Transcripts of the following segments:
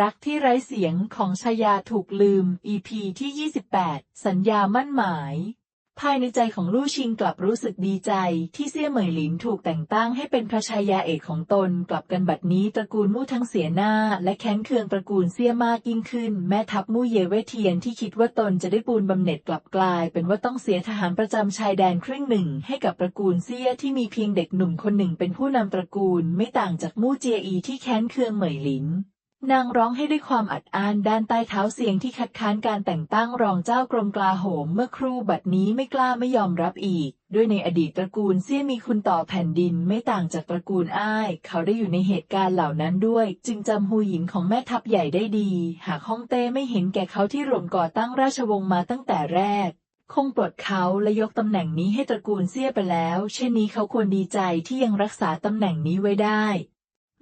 รักที่ไร้เสียงของชายาถูกลืม EP ที่ 28 สัญญามั่นหมาย ภายในใจของลู่ชิงกลับรู้สึกดีใจที่เซี่ยเหมยหลินถูกแต่งตั้งให้เป็นพระชายาเอกของตน กลับกันบัดนี้ตระกูลมู่ทั้งเสียหน้า และแค้นเคืองตระกูลเซี่ยมากยิ่งขึ้น แม่ทัพมู่เยเวเทียนที่คิดว่าตนจะได้ปูนบำเหน็จกลับกลาย เป็นว่าต้องเสียทหารประจำชายแดนครึ่งหนึ่ง ให้กับตระกูลเซี่ยที่มีเพียงเด็กหนุ่มคนหนึ่งเป็นผู้นำตระกูล ไม่ต่างจากมู่เจียอีที่แค้นเคืองเหมยหลิน นางร้องให้ด้วยความอัดอั้นด้านใต้เท้าเสียงที่คัดค้านการแต่งตั้งรองเจ้ากรมกลาโหมเมื่อครู่บัดนี้ไม่กล้าไม่ยอมรับอีก ด้วยในอดีตตระกูลเซี่ยมีคุณต่อแผ่นดินไม่ต่างจากตระกูลอ้าย เขาได้อยู่ในเหตุการณ์เหล่านั้นด้วย จึงจำฮูหยินของแม่ทัพใหญ่ได้ดี หากฮ่องเต้ไม่เห็นแก่เขาที่รวมก่อตั้งราชวงศ์มาตั้งแต่แรกคงปลดเขาและยกตำแหน่งนี้ให้ตระกูลเซี่ยไปแล้ว เช่นนี้เขาควรดีใจที่ยังรักษาตำแหน่งนี้ไว้ได้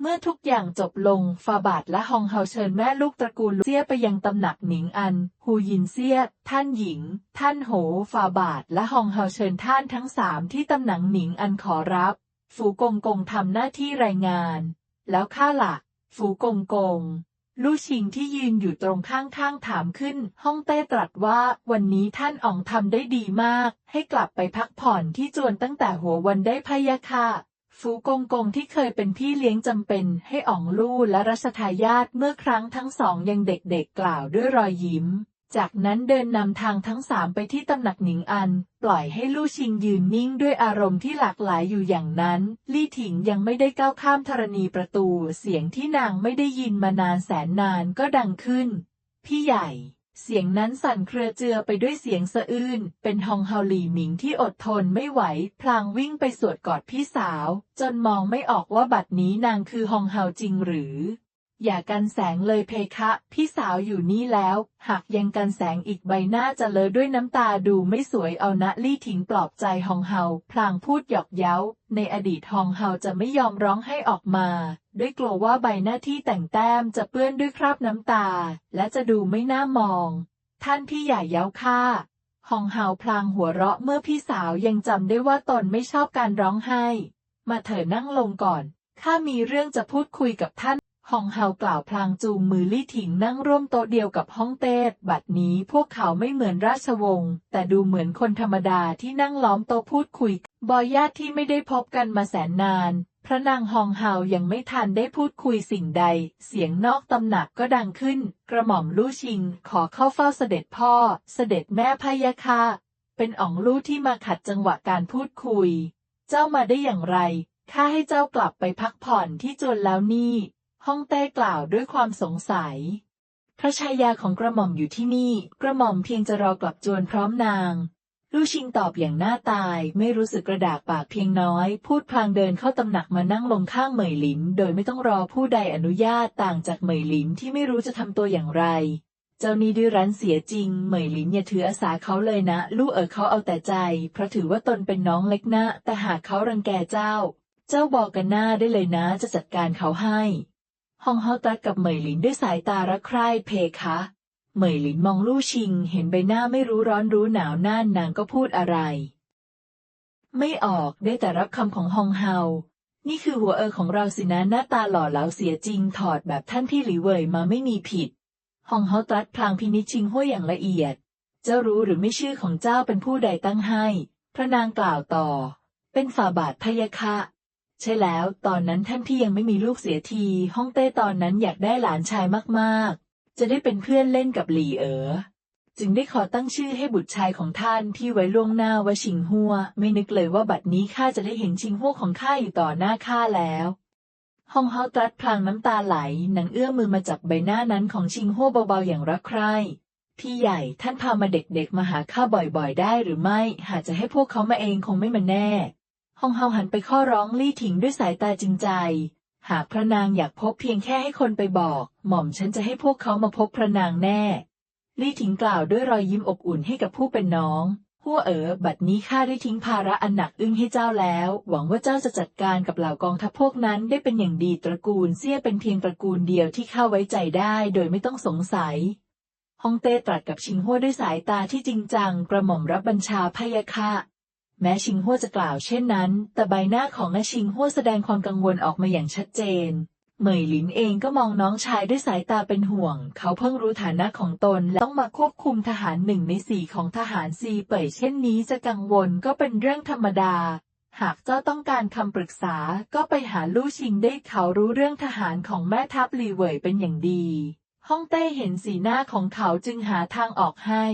เมื่อทุกอย่างจบลง ฟาบาทและฮองเฮาเชิญแม่ลูกตระกูลเซี่ยไปยังตำหนักหนิงอัน ฮูยินเซี่ย ท่านหญิง ท่านโห ฟาบาทและฮองเฮาเชิญท่านทั้งสามที่ตำหนักหนิงอันขอรับ ฝูกงกงทำหน้าที่รายงาน แล้วข้าล่ะ ฝูกงกง ลู่ชิงที่ยืนอยู่ตรงข้างๆถามขึ้นห้องเต้ตรัสว่าวันนี้ท่านอ๋องทำได้ดีมาก ให้กลับไปพักผ่อนที่จวนตั้งแต่หัววันได้พะยะค่ะ ฟูกงกงที่เคยเป็นพี่เลี้ยงจำเป็นให้อ๋องลู่และรัชทายาทเมื่อครั้งทั้งสองยังเด็กๆกล่าวด้วยรอยยิ้ม จากนั้นเดินนำทางทั้งสามไปที่ตำหนักหนิงอัน ปล่อยให้ลู่ชิงยืนนิ่งด้วยอารมณ์ที่หลากหลายอยู่อย่างนั้น ลี่ถิงยังไม่ได้ก้าวข้ามธรณีประตู เสียงที่นางไม่ได้ยินมานานแสนนานก็ดังขึ้น พี่ใหญ่ เสียงนั้นสั่นเครือเจือไปด้วยเสียงสะอื้น เป็นฮองเฮาหลี่หมิงที่อดทนไม่ไหว พลางวิ่งไปสวดกอดพี่สาว จนมองไม่ออกว่าบัดนี้นางคือฮองเฮาจริงหรือ อย่ากันแสงเลยเพคะ พี่สาวอยู่นี่แล้ว หากยังกันแสงอีกใบหน้าจะเลอะด้วยน้ำตาดูไม่สวยเอานะลี่ถิงปลอบใจฮองเฮา พลางพูดหยอกเย้า ในอดีตฮองเฮาจะไม่ยอมร้องให้ออกมา ด้วยกลัวว่าใบหน้าที่แต่งแต้มจะเปื้อนด้วยคราบน้ำตา และจะดูไม่น่ามอง ท่านพี่ใหญ่เย้าค่าฮองเฮาพลางหัวเราะเมื่อพี่สาวยังจำได้ว่าตนไม่ชอบการร้องไห้ มาเถิดนั่งลงก่อน ข้ามีเรื่องจะพูดคุยกับท่านฮองเฮากล่าวพลางจูงมือลี่ถิงนั่งร่วมโต๊ะเดียวกับฮ่องเต้บัดนี้พวกเขาไม่เหมือนราชวงศ์แต่ดูเหมือนคนธรรมดาที่นั่งล้อมโต๊ะพูดคุย บอยญาติที่ไม่ได้พบกันมาแสนนาน ระนางฮองเฮายังไม่ทันได้พูดคุยสิ่งใด เสียงนอกตำหนักก็ดังขึ้น กระหม่อมลู่ชิง ขอเข้าเฝ้าเสด็จพ่อ เสด็จแม่พะยะค่ะ เป็นอ๋องลู่ที่มาขัดจังหวะการพูดคุย เจ้ามาได้อย่างไร ข้าให้เจ้ากลับไปพักผ่อนที่จวนแล้วนี่ฮ่องเต้กล่าวด้วยความสงสัย พระชายาของกระหม่อมอยู่ที่นี่ กระหม่อมเพียงจะรอกลับจวนพร้อมนาง ลู่ชิงตอบอย่างหน้าตายไม่รู้สึกกระดากปากเพียงน้อย พูดพลางเดินเข้าตำหนักมานั่งลงข้างเหมยหลิน โดยไม่ต้องรอผู้ใดอนุญาตต่างจากเหมยหลินที่ไม่รู้จะทำตัวอย่างไร เจ้านี่ดื้อรั้นเสียจริง เหมยหลินอย่าถืออาสาเขาเลยนะ ลู่เอ๋อเขาเอาแต่ใจ เพราะถือว่าตนเป็นน้องเล็กนะ แต่หากเขารังแกเจ้า เจ้าบอกกันหน้าได้เลยนะ จะจัดการเขาให้ฮองเฮาตรัสกับเหมยหลินด้วยสายตารักใคร่เพคะ เหมยหลินมองลู่ชิง เห็นใบหน้าไม่รู้ร้อนรู้หนาวน่านนางก็พูดอะไร ไม่ออกได้แต่รับคำของฮองเฮา นี่คือหัวเออของเราสินะหน้าตาหล่อเหลาเสียจริงถอดแบบท่านพี่หลีเว่ยมาไม่มีผิดฮองเฮาตรัสพลางพินิจชิงห้วยอย่างละเอียด เจ้ารู้หรือไม่ชื่อของเจ้าเป็นผู้ใดตั้งให้ พระนางกล่าวต่อ เป็นฝ่าบาทพยะคะใช่แล้ว ตอนนั้นท่านพี่ยังไม่มีลูกเสียทีฮ่องเต้ตอนนั้นอยากได้หลานชายมากๆ จะได้เป็นเพื่อนเล่นกับหลี่เอ๋อจึงได้ขอตั้งชื่อให้บุตรชายของท่านที่ไว้ล่วงหน้าว่าชิงหัว ไม่นึกเลยว่าบัดนี้ข้าจะได้เห็นชิงหัวของข้าอยู่ต่อหน้าข้าแล้วฮองเฮาตรัสพลางน้ำตาไหลนางเอื้อมมือมาจับใบหน้านั้นของชิงหัวเบาๆอย่างรักใคร่พี่ใหญ่ท่านพามาเด็กๆมาหาข้าบ่อยๆ ได้หรือไม่ หากจะให้พวกเขามาเองคงไม่มาแน่ฮองเฮาหันไปข้อร้องลี่ถิงด้วยสายตาจริงใจ หากพระนางอยากพบเพียงแค่ให้คนไปบอก หม่อมฉันจะให้พวกเขามาพบพระนางแน่ ลี่ถิงกล่าวด้วยรอยยิ้มอบอุ่นให้กับผู้เป็นน้องหัวเอ๋อบัดนี้ข้าได้ทิ้งภาระอันหนักอึ้งให้เจ้าแล้ว หวังว่าเจ้าจะจัดการกับเหล่ากองทัพพวกนั้นได้เป็นอย่างดีตระกูลเซี่ยเป็นเพียงตระกูลเดียวที่ข้าไว้ใจได้โดยไม่ต้องสงสัยฮ่องเต้ตรัสกับชิงหัวด้วยสายตาที่จริงจังกระหม่อมรับบัญชาพะยะค่ะ แม้ชิงหัวจะกล่าวเช่นนั้น แต่ใบหน้าของอาชิงหัวแสดงความกังวลออกมาอย่างชัดเจน เหมยหลินเองก็มองน้องชายด้วยสายตาเป็นห่วง เขาเพิ่งรู้ฐานะของตน และต้องมาควบคุมทหารหนึ่งในสี่ของทหารซีเป่ยเช่นนี้จะกังวลก็เป็นเรื่องธรรมดา หากเจ้าต้องการคำปรึกษาก็ไปหาลู่ชิงได้เขารู้เรื่องทหารของแม่ทัพลีเหวยเป็นอย่างดี ฮ่องเต้เห็นสีหน้าของเขาจึงหาทางออกให้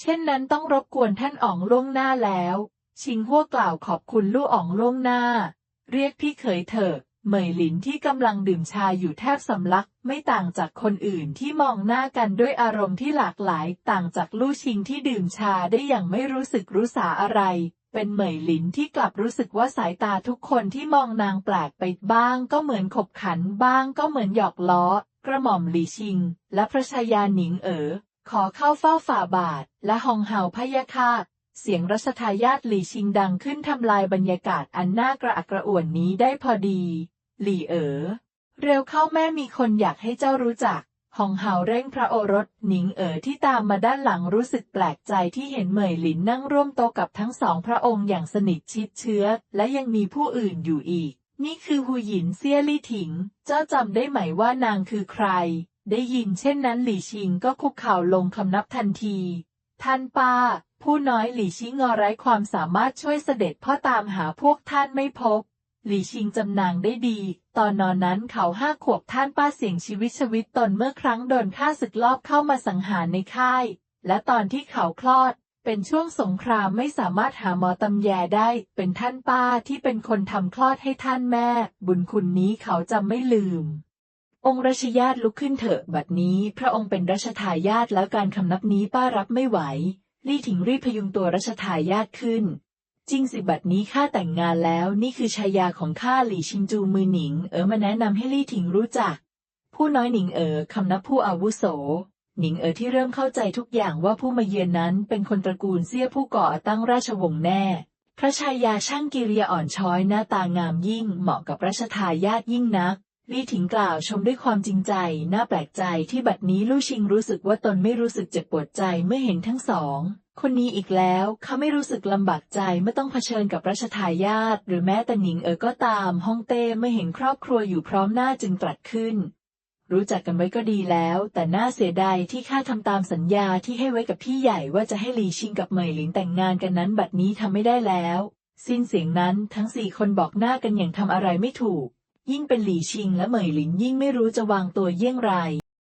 เช่นนั้นต้องรบกวนท่านอ๋องล่วงหน้าแล้ว ชิงหัวกล่าวขอบคุณลู่อ๋องล่วงหน้า เรียกพี่เขยเถอะเหมยหลินที่กำลังดื่มชาอยู่แทบสำลัก ไม่ต่างจากคนอื่นที่มองหน้ากันด้วยอารมณ์ที่หลากหลาย ต่างจากลู่ชิงที่ดื่มชาได้อย่างไม่รู้สึกรู้สาอะไร เป็นเหมยหลินที่กลับรู้สึกว่าสายตาทุกคนที่มองนางแปลกไปบ้าง ก็เหมือนขบขันบ้างก็เหมือนหยอกล้อ กระหม่อมหลีชิง และพระชายาหนิงเอ๋อขอเข้าเฝ้าฝ่าบาท และหองเห่าพยะค่ะ เสียงรัชทายาทหลี่ชิงดังขึ้นทำลายบรรยากาศอันน่ากระอักกระอ่วนนี้ได้พอดี หลี่เอ๋อ เร็วเข้าแม่มีคนอยากให้เจ้ารู้จักหองเห่าเร่งพระโอรสหนิงเอ๋อที่ตามมาด้านหลังรู้สึกแปลกใจที่เห็นเหมยหลินนั่งร่วมโต๊ะกับทั้งสองพระองค์อย่างสนิทชิดเชื้อ และยังมีผู้อื่นอยู่อีก นี่คือหูหยินเซี่ยลี่ถิง เจ้าจำได้ไหมว่านางคือใคร ได้ยินเช่นนั้นหลี่ชิงก็คุกเข่าลงคำนับทันที ท่านป้า ผู้น้อยหลี่ชิงงอไร้ความสามารถช่วยเสด็จพ่อตามหาพวกท่านไม่พบ หลี่ชิงจำนางได้ดี ตอนนอนนั้นเขาห้าขวบท่านป้าเสี่ยงชีวิตชีวิตตนเมื่อครั้งโดนฆ่าศึกลอบเข้ามาสังหารในค่าย และตอนที่เขาคลอด เป็นช่วงสงครามไม่สามารถหาหมอตำแยได้ เป็นท่านป้าที่เป็นคนทำคลอดให้ท่านแม่ บุญคุณนี้เขาจำไม่ลืมองค์รัชญาติลุกขึ้นเถอะ บัดนี้พระองค์เป็นรัชทายาทแล้วการคำนับนี้ป้ารับไม่ไหว ลี่ถิงรีบพยุงตัวรัชทายาทขึ้น จริงสิบัดนี้ข้าแต่งงานแล้วนี่คือชายาของข้าหลี่ชิงจูมือหนิง เอ๋อมาแนะนำให้ลี่ถิงรู้จัก ผู้น้อยหนิงเอ๋อคำนับผู้อาวุโส หนิงเอ๋อที่เริ่มเข้าใจทุกอย่างว่าผู้มาเยือนนั้นเป็นคนตระกูลเซี่ยผู้ก่อตั้งราชวงศ์แน่ พระชายาช่างกิริยาอ่อนช้อยหน้าตางามยิ่งเหมาะกับรัชทายาทยิ่งนัก ลี่ถิงกล่าวชมด้วยความจริงใจ น่าแปลกใจที่บัดนี้ลู่ชิงรู้สึกว่าตนไม่รู้สึกเจ็บปวดใจเมื่อเห็นทั้งสอง คนนี้อีกแล้วเขาไม่รู้สึกลำบากใจเมื่อต้องเผชิญกับรัชทายาทหรือแม้แต่หนิงเอ๋อก็ตามฮ่องเต้เมื่อเห็นครอบครัวอยู่พร้อมหน้าจึงตรัสขึ้น รู้จักกันไว้ก็ดีแล้ว แต่น่าเสียดายที่ข้าทำตามสัญญาที่ให้ไว้กับพี่ใหญ่ว่าจะให้หลีชิงกับเหมยหลินแต่งงานกันนั้นบัดนี้ทำไม่ได้แล้ว สิ้นเสียงนั้นทั้งสี่คนบอกหน้ากันอย่างทำอะไรไม่ถูก ยิ่งเป็นหลี่ชิงและเหมยหลินยิ่งไม่รู้จะวางตัวเยี่ยงไร